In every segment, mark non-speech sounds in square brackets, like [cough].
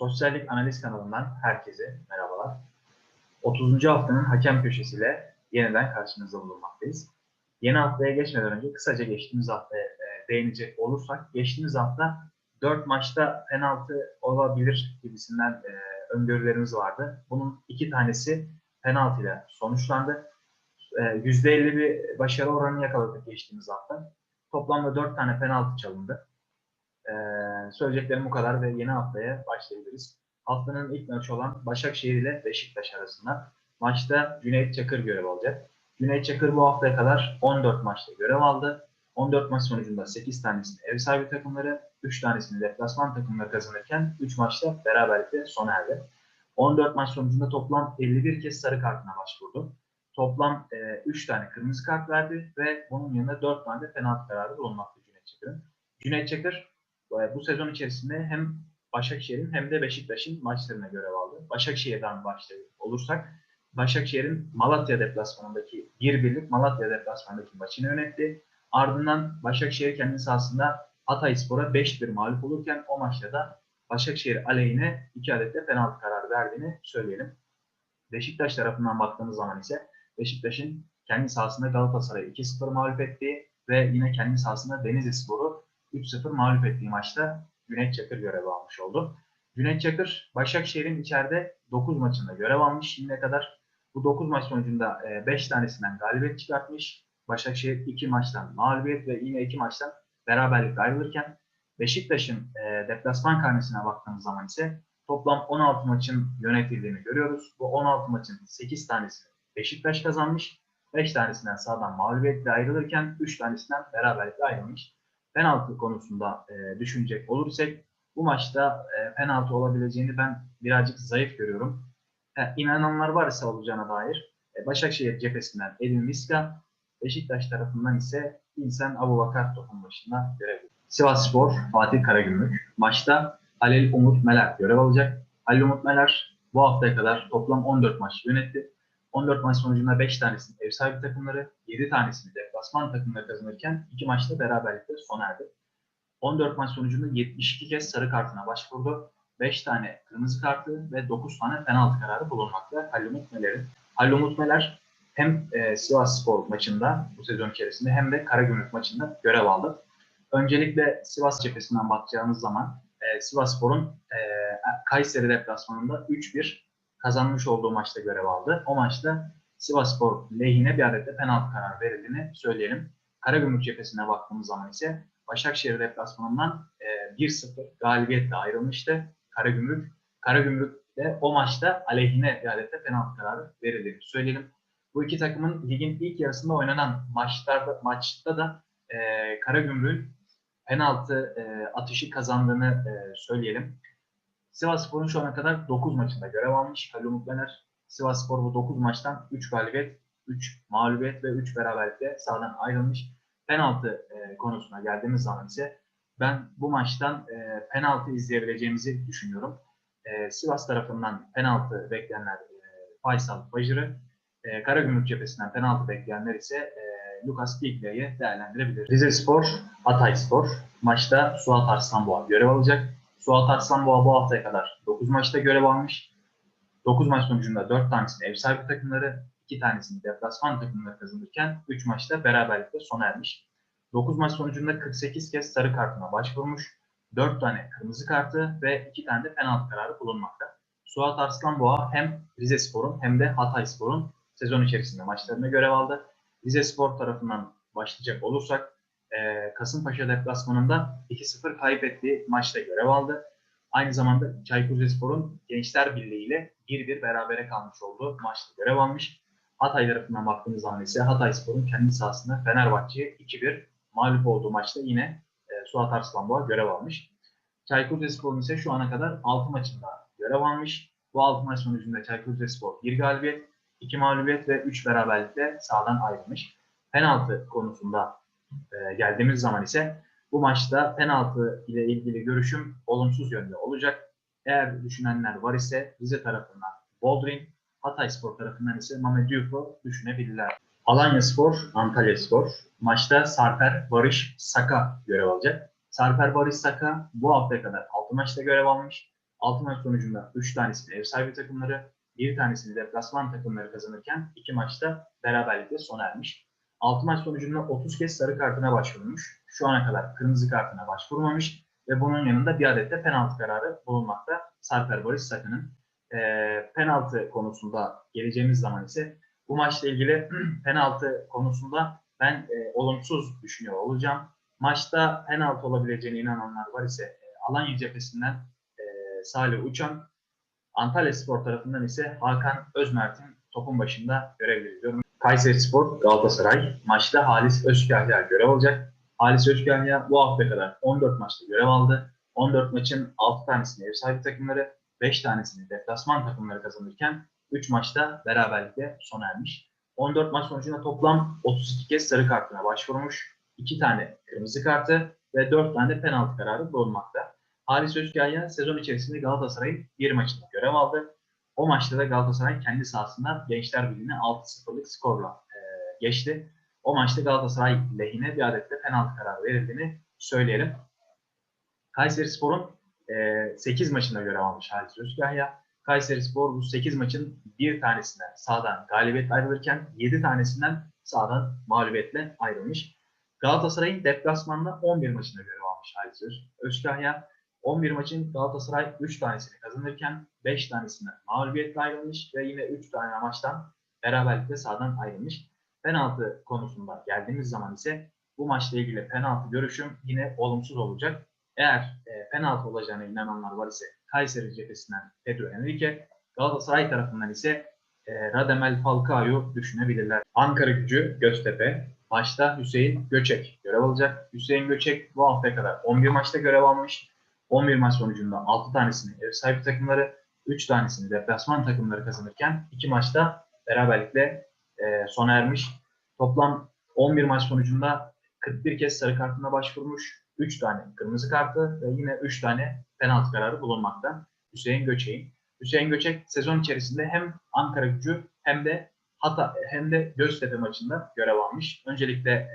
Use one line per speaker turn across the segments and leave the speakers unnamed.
Sosyallik Analiz kanalından herkese merhabalar. 30. haftanın hakem köşesiyle yeniden karşınızda bulunmaktayız. Yeni haftaya geçmeden önce kısaca geçtiğimiz haftaya e, değinecek olursak, geçtiğimiz hafta 4 maçta penaltı olabilir gibisinden e, öngörülerimiz vardı. Bunun iki tanesi penaltıyla sonuçlandı. E, %50 bir başarı oranı yakaladık geçtiğimiz hafta. Toplamda 4 tane penaltı çalındı. Ee, söyleyeceklerim bu kadar ve yeni haftaya başlayabiliriz. Haftanın ilk maçı olan Başakşehir ile Beşiktaş arasında maçta Cüneyt Çakır görev alacak. Cüneyt Çakır bu haftaya kadar 14 maçta görev aldı. 14 maç sonucunda 8 tanesini ev sahibi takımları, 3 tanesini deplasman takımları kazanırken 3 maçta beraberlikle sona erdi. 14 maç sonucunda toplam 51 kez sarı kartına başvurdu. Toplam 3 tane kırmızı kart verdi ve bunun yanında 4 tane de penaltı kararı bulunmakta Cüneyt Çakır'ın. Cüneyt Çakır e, bu sezon içerisinde hem Başakşehir'in hem de Beşiktaş'ın maçlarına görev aldı. Başakşehir'den başlayacak olursak Başakşehir'in Malatya deplasmanındaki bir birlik Malatya deplasmanındaki maçını yönetti. Ardından Başakşehir kendi sahasında Hatayspor'a 5-1 mağlup olurken o maçta da Başakşehir aleyhine 2 adet de penaltı kararı verdiğini söyleyelim. Beşiktaş tarafından baktığımız zaman ise Beşiktaş'ın kendi sahasında Galatasaray'ı 2-0 mağlup ettiği ve yine kendi sahasında Denizlispor'u 3-0 mağlup ettiği maçta Cüneyt Çakır görev almış oldu. Cüneyt Çakır, Başakşehir'in içeride 9 maçında görev almış şimdiye kadar. Bu 9 maç sonucunda 5 tanesinden galibiyet çıkartmış. Başakşehir 2 maçtan mağlubiyet ve yine 2 maçtan beraberlik ayrılırken Beşiktaş'ın e, deplasman karnesine baktığımız zaman ise toplam 16 maçın yönetildiğini görüyoruz. Bu 16 maçın 8 tanesini Beşiktaş kazanmış. 5 tanesinden sağdan mağlubiyetle ayrılırken 3 tanesinden beraberlikle ayrılmış penaltı konusunda e, düşünecek olursak bu maçta e, penaltı olabileceğini ben birazcık zayıf görüyorum. E, inananlar varsa olacağına dair e, Başakşehir cephesinden Edin Miska, Beşiktaş tarafından ise İnsan Abu Bakar topun başında görev Sivas Spor, Fatih Karagümrük. Maçta Halil Umut Meler görev alacak. Halil Umut Meler bu haftaya kadar toplam 14 maç yönetti. 14 maç sonucunda 5 tanesini ev sahibi takımları, 7 tanesini deplasman takımları kazanırken 2 maçta beraberlikle sona erdi. 14 maç sonucunda 72 kez sarı kartına başvurdu. 5 tane kırmızı kartı ve 9 tane penaltı kararı bulunmakta Halil Umut Meler'in. Halil Umut Meler hem e, Sivas Spor maçında bu sezon içerisinde hem de Karagümrük maçında görev aldı. Öncelikle Sivas cephesinden bakacağımız zaman e, Sivas Spor'un e, Kayseri deplasmanında 3-1 kazanmış olduğu maçta görev aldı. O maçta Sivasspor lehine bir adet de penaltı kararı verildiğini söyleyelim. Karagümrük cephesine baktığımız zaman ise Başakşehir deplasmanından e, 1-0 galibiyetle ayrılmıştı. Karagümrük, Karagümrük de o maçta aleyhine bir adet de penaltı kararı verildiğini söyleyelim. Bu iki takımın ligin ilk yarısında oynanan maçlarda maçta da e, Karagümrük'ün penaltı e, atışı kazandığını e, söyleyelim. Sivas Spor'un şu ana kadar 9 maçında görev almış. Halil Umut Bener, Sivas Spor bu 9 maçtan 3 galibiyet, 3 mağlubiyet ve 3 beraberlikle sahadan ayrılmış. Penaltı e, konusuna geldiğimiz zaman ise ben bu maçtan e, penaltı izleyebileceğimizi düşünüyorum. E, Sivas tarafından penaltı bekleyenler e, Faysal Bajır'ı, e, Karagümrük cephesinden penaltı bekleyenler ise e, Lucas Biglia'yı değerlendirebilir. Rize Spor, Hatay Spor maçta Suat Arslanboğa görev alacak. Suat Arslanboğa bu haftaya kadar 9 maçta görev almış. 9 maç sonucunda 4 tanesini ev sahibi takımları, 2 tanesini deplasman takımları kazanırken 3 maçta beraberlikle sona ermiş. 9 maç sonucunda 48 kez sarı kartına başvurmuş. 4 tane kırmızı kartı ve 2 tane de penaltı kararı bulunmakta. Suat Arslanboğa hem Rize Spor'un hem de Hatay Spor'un sezon içerisinde maçlarına görev aldı. Rize Spor tarafından başlayacak olursak e, Kasımpaşa deplasmanında 2-0 kaybettiği maçta görev aldı. Aynı zamanda Çaykur Rizespor'un Gençler Birliği ile 1-1 berabere kalmış olduğu maçta görev almış. Hatay tarafından baktığımız zaman ise Hatay Spor'un kendi sahasında Fenerbahçe'ye 2-1 mağlup olduğu maçta yine e, Suat Arslanboğa görev almış. Çaykur Rizespor'un ise şu ana kadar 6 maçında görev almış. Bu 6 maç sonucunda Çaykur Rizespor 1 galibiyet, 2 mağlubiyet ve 3 beraberlikle sahadan ayrılmış. Penaltı konusunda e, geldiğimiz zaman ise bu maçta penaltı ile ilgili görüşüm olumsuz yönde olacak. Eğer düşünenler var ise Rize tarafından Boldrin, Hatay Spor tarafından ise Mehmet Yufo düşünebilirler. Alanya Spor, Antalya Spor. Maçta Sarper Barış Saka görev alacak. Sarper Barış Saka bu haftaya kadar 6 maçta görev almış. 6 maç sonucunda 3 tanesini ev sahibi takımları, bir tanesini deplasman takımları kazanırken 2 maçta beraberlikle sona ermiş. 6 maç sonucunda 30 kez sarı kartına başvurmuş. Şu ana kadar kırmızı kartına başvurmamış ve bunun yanında bir adet de penaltı kararı bulunmakta Sarper Barış Sakın'ın. Ee, penaltı konusunda geleceğimiz zaman ise bu maçla ilgili [clears throat] penaltı konusunda ben e, olumsuz düşünüyor olacağım. Maçta penaltı olabileceğine inananlar var ise e, Alanya cephesinden e, Salih Uçan, Antalya Spor tarafından ise Hakan Özmert'in topun başında görevli ediyorum. Kayseri Spor Galatasaray maçta Halis Özkahya görev alacak. Halis Özkahya bu hafta kadar 14 maçta görev aldı. 14 maçın 6 tanesini ev sahibi takımları, 5 tanesini deplasman takımları kazanırken 3 maçta beraberlikle sona ermiş. 14 maç sonucunda toplam 32 kez sarı kartına başvurmuş. 2 tane kırmızı kartı ve 4 tane penaltı kararı bulunmakta. Halis Özkaya sezon içerisinde Galatasaray'ın bir maçında görev aldı. O maçta da Galatasaray kendi sahasında Gençler Birliği'ne 6-0'lık skorla e, geçti. O maçta Galatasaray lehine bir adet de penaltı kararı verildiğini söyleyelim. Kayseri Spor'un e, 8 maçında görev almış Halis Özkaya. Kayseri Spor bu 8 maçın bir tanesinden sağdan galibiyet ayrılırken 7 tanesinden sağdan mağlubiyetle ayrılmış. Galatasaray'ın deplasmanda 11 maçında görev almış Halis Öz- Özkaya. 11 maçın Galatasaray 3 tanesini kazanırken 5 tanesinden mağlubiyetle ayrılmış ve yine 3 tane maçtan beraberlikle sağdan ayrılmış. Penaltı konusunda geldiğimiz zaman ise bu maçla ilgili penaltı görüşüm yine olumsuz olacak. Eğer e, penaltı olacağına inananlar var ise Kayseri cephesinden Pedro Enrique, Galatasaray tarafından ise e, Radamel Falcao'yu düşünebilirler. Ankara gücü Göztepe, Maçta Hüseyin Göçek görev alacak. Hüseyin Göçek bu haftaya kadar 11 maçta görev almış. 11 maç sonucunda 6 tanesini ev sahibi takımları, 3 tanesini deplasman takımları kazanırken 2 maçta beraberlikle e, sona ermiş. Toplam 11 maç sonucunda 41 kez sarı kartına başvurmuş. 3 tane kırmızı kartı ve yine 3 tane penaltı kararı bulunmakta Hüseyin Göçek'in. Hüseyin Göçek sezon içerisinde hem Ankara gücü hem de Hata hem de Göztepe maçında görev almış. Öncelikle e,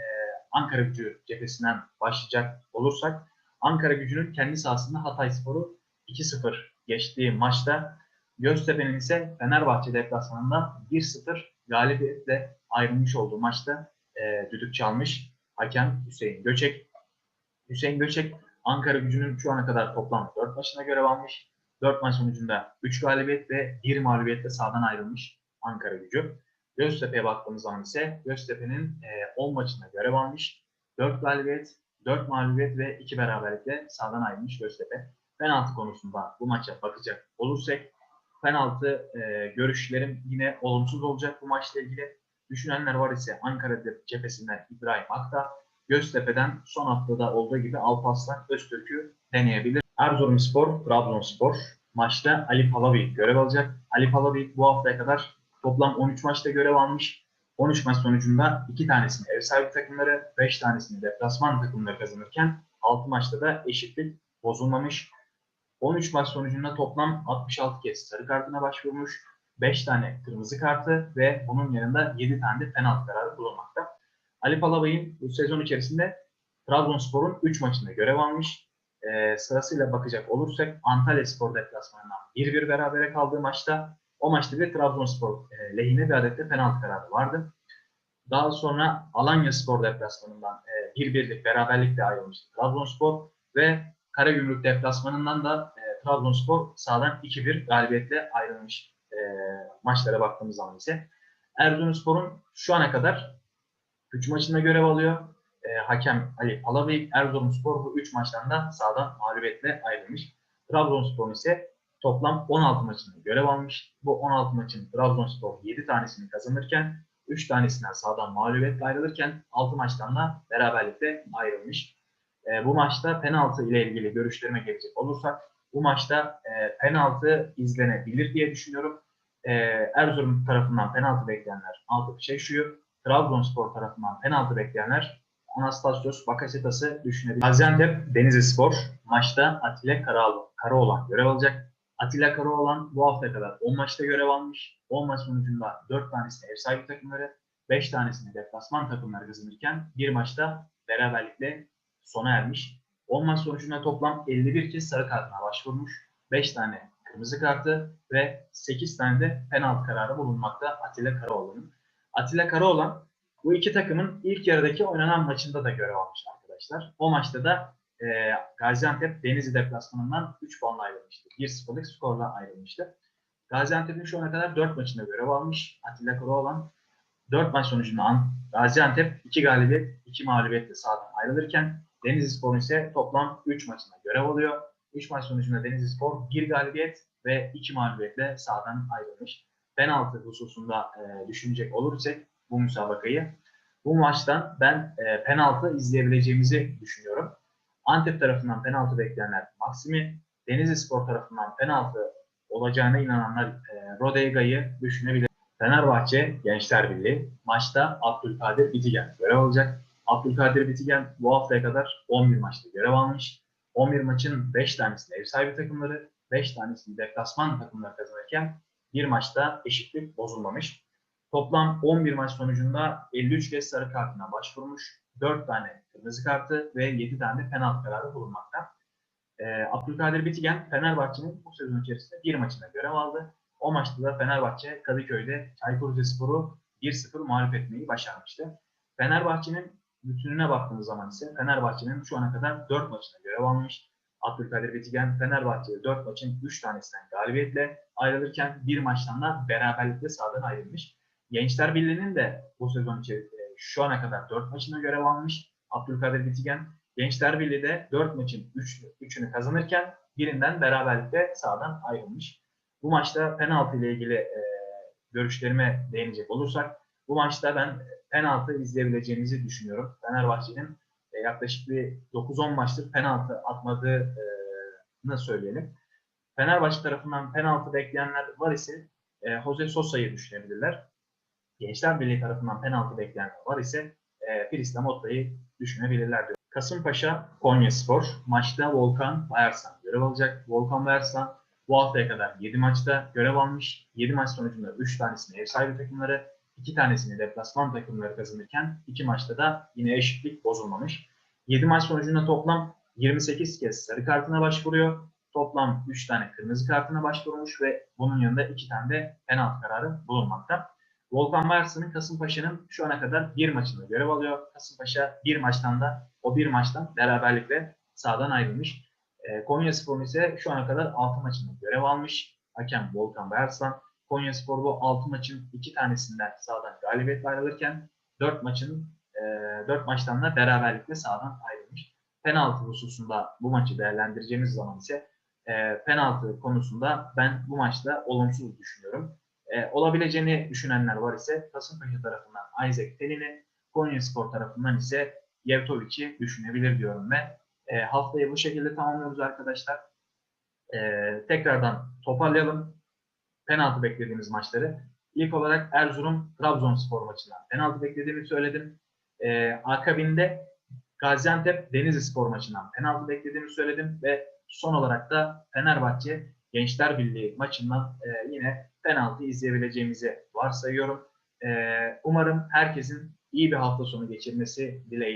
Ankara gücü cephesinden başlayacak olursak Ankara gücünün kendi sahasında Hatay Spor'u 2-0 geçtiği maçta Göztepe'nin ise Fenerbahçe deplasmanında 1-0 galibiyetle ayrılmış olduğu maçta e, düdük çalmış hakem Hüseyin Göçek. Hüseyin Göçek Ankara gücünün şu ana kadar toplam 4 maçına görev almış. 4 maç sonucunda 3 galibiyet ve 1 mağlubiyetle sahadan ayrılmış Ankara gücü. Göztepe'ye baktığımız zaman ise Göztepe'nin e, 10 maçında görev almış. 4 galibiyet, 4 mağlubiyet ve 2 beraberlikle sahadan ayrılmış Göztepe. Penaltı konusunda bu maça bakacak olursak penaltı e, görüşlerim yine olumsuz olacak bu maçla ilgili. Düşünenler var ise Ankara cephesinden İbrahim Akta, Göztepe'den son haftada olduğu gibi Alparslan Öztürk'ü deneyebilir. Erzurumspor, Trabzonspor maçta Ali Palavi görev alacak. Ali Palavi bu haftaya kadar toplam 13 maçta görev almış. 13 maç sonucunda 2 tanesini ev sahibi takımları, 5 tanesini deplasman takımları kazanırken 6 maçta da eşitlik bozulmamış. 13 maç sonucunda toplam 66 kez sarı kartına başvurmuş. 5 tane kırmızı kartı ve bunun yanında 7 tane de penaltı kararı bulunmakta. Ali Palabay'ın bu sezon içerisinde Trabzonspor'un 3 maçında görev almış. Ee, sırasıyla bakacak olursak Antalya Spor deplasmanından 1-1 berabere kaldığı maçta o maçta bir Trabzonspor e, lehine bir adet de penaltı kararı vardı. Daha sonra Alanya Spor deplasmanından e, 1-1'lik beraberlikle ayrılmıştı Trabzonspor ve Karagümrük deplasmanından da e, Trabzonspor sağdan 2-1 galibiyetle ayrılmış e, maçlara baktığımız zaman ise Erzurumspor'un şu ana kadar 3 maçında görev alıyor. E, hakem Ali Palabey, Erzurumspor bu 3 maçtan da sağdan mağlubiyetle ayrılmış. Trabzonspor ise toplam 16 maçında görev almış. Bu 16 maçın Trabzonspor 7 tanesini kazanırken 3 tanesinden sağdan mağlubiyetle ayrılırken 6 maçtan da beraberlikle ayrılmış. E, bu maçta penaltı ile ilgili görüşlerime gelecek olursak bu maçta e, penaltı izlenebilir diye düşünüyorum. E, Erzurum tarafından penaltı bekleyenler Altı Şeşu'yu, Trabzonspor tarafından penaltı bekleyenler Anastasios Bakasetas'ı düşünebilir. Gaziantep Denizli Spor maçta Atilla Karaoğlan görev alacak. Atilla Karaoğlan bu haftaya kadar 10 maçta görev almış. 10 maç sonucunda 4 tanesini ev sahibi takımları, 5 tanesini deplasman takımları kazanırken bir maçta beraberlikle sona ermiş. 10 maç sonucunda toplam 51 kez sarı kartına başvurmuş. 5 tane kırmızı kartı ve 8 tane de penaltı kararı bulunmakta Atilla Karaoğlan'ın. Atilla Karaoğlan bu iki takımın ilk yarıdaki oynanan maçında da görev almış arkadaşlar. O maçta da e, Gaziantep Denizli deplasmanından 3 puanla ayrılmıştı. 1-0'lık skorla ayrılmıştı. Gaziantep'in şu ana kadar 4 maçında görev almış. Atilla Karaoğlan 4 maç sonucunda An- Gaziantep 2 galibiyet, 2 mağlubiyetle sahadan ayrılırken Denizli Spor ise toplam 3 maçında görev alıyor. 3 maç sonucunda Denizli Spor 1 galibiyet ve 2 mağlubiyetle sahadan ayrılmış. Penaltı hususunda e, düşünecek olursak bu müsabakayı bu maçtan ben e, penaltı izleyebileceğimizi düşünüyorum. Antep tarafından penaltı bekleyenler Maksimi, Denizli Spor tarafından penaltı olacağına inananlar e, Rodega'yı düşünebilir. Fenerbahçe Gençler Birliği maçta Abdülkadir Bitigen görev alacak. Abdülkadir Bitigen bu haftaya kadar 11 maçta görev almış. 11 maçın 5 tanesi ev sahibi takımları, 5 tanesi deplasman takımları kazanırken bir maçta eşitlik bozulmamış. Toplam 11 maç sonucunda 53 kez sarı kartına başvurmuş. 4 tane kırmızı kartı ve 7 tane penaltı kararı bulunmakta. Ee, Abdülkadir Bitigen Fenerbahçe'nin bu sezon içerisinde bir maçında görev aldı. O maçta da Fenerbahçe Kadıköy'de Çaykur Rizespor'u 1-0 mağlup etmeyi başarmıştı. Fenerbahçe'nin bütününe baktığımız zaman ise Fenerbahçe'nin şu ana kadar 4 maçında görev almış. Abdülkadir Bitigen Fenerbahçe'de 4 maçın 3 tanesinden galibiyetle ayrılırken bir maçtan da beraberlikle sahadan ayrılmış. Gençler Birliği'nin de bu sezon içerisinde şu ana kadar 4 maçında görev almış. Abdülkadir Bitigen Gençler Birliği de 4 maçın 3, 3'ünü kazanırken birinden beraberlikle sahadan ayrılmış. Bu maçta penaltı ile ilgili e, görüşlerime değinecek olursak bu maçta ben penaltı izleyebileceğimizi düşünüyorum. Fenerbahçe'nin e, yaklaşık bir 9-10 maçtır penaltı atmadığını söyleyelim. Fenerbahçe tarafından penaltı bekleyenler var ise e, Jose Sosa'yı düşünebilirler. Gençler Birliği tarafından penaltı bekleyenler var ise e, Filistin Motta'yı düşünebilirler diyor. Kasımpaşa Konya Spor maçta Volkan Bayarsan görev alacak. Volkan Bayarsan bu haftaya kadar 7 maçta görev almış. 7 maç sonucunda 3 tanesini ev sahibi takımları, 2 tanesini deplasman takımları kazanırken 2 maçta da yine eşitlik bozulmamış. 7 maç sonucunda toplam 28 kez sarı kartına başvuruyor. Toplam 3 tane kırmızı kartına başvurmuş ve bunun yanında 2 tane de penaltı kararı bulunmakta. Volkan Varsın'ın Kasımpaşa'nın şu ana kadar bir maçında görev alıyor. Kasımpaşa bir maçtan da o bir maçtan beraberlikle sahadan ayrılmış. E, Konya Spor'un ise şu ana kadar 6 maçında görev almış. Hakem Volkan Bayarslan. Konya Spor bu 6 maçın 2 tanesinden sahadan galibiyetle ayrılırken 4 maçın e, 4 maçtan da beraberlikle sahadan ayrılmış. Penaltı hususunda bu maçı değerlendireceğimiz zaman ise e, penaltı konusunda ben bu maçta olumsuz düşünüyorum. E, olabileceğini düşünenler var ise Kasımpaşa tarafından Isaac Telin'i, Konya Spor tarafından ise Yevtovic'i düşünebilir diyorum ve e, haftayı bu şekilde tamamlıyoruz arkadaşlar. E, tekrardan toparlayalım. Penaltı beklediğimiz maçları. İlk olarak Erzurum Trabzonspor maçından penaltı beklediğimi söyledim. E, akabinde Gaziantep Denizli Spor maçından penaltı beklediğimi söyledim ve son olarak da Fenerbahçe Gençler Birliği maçından e, yine penaltı izleyebileceğimizi varsayıyorum. Umarım herkesin iyi bir hafta sonu geçirmesi dileğiyle.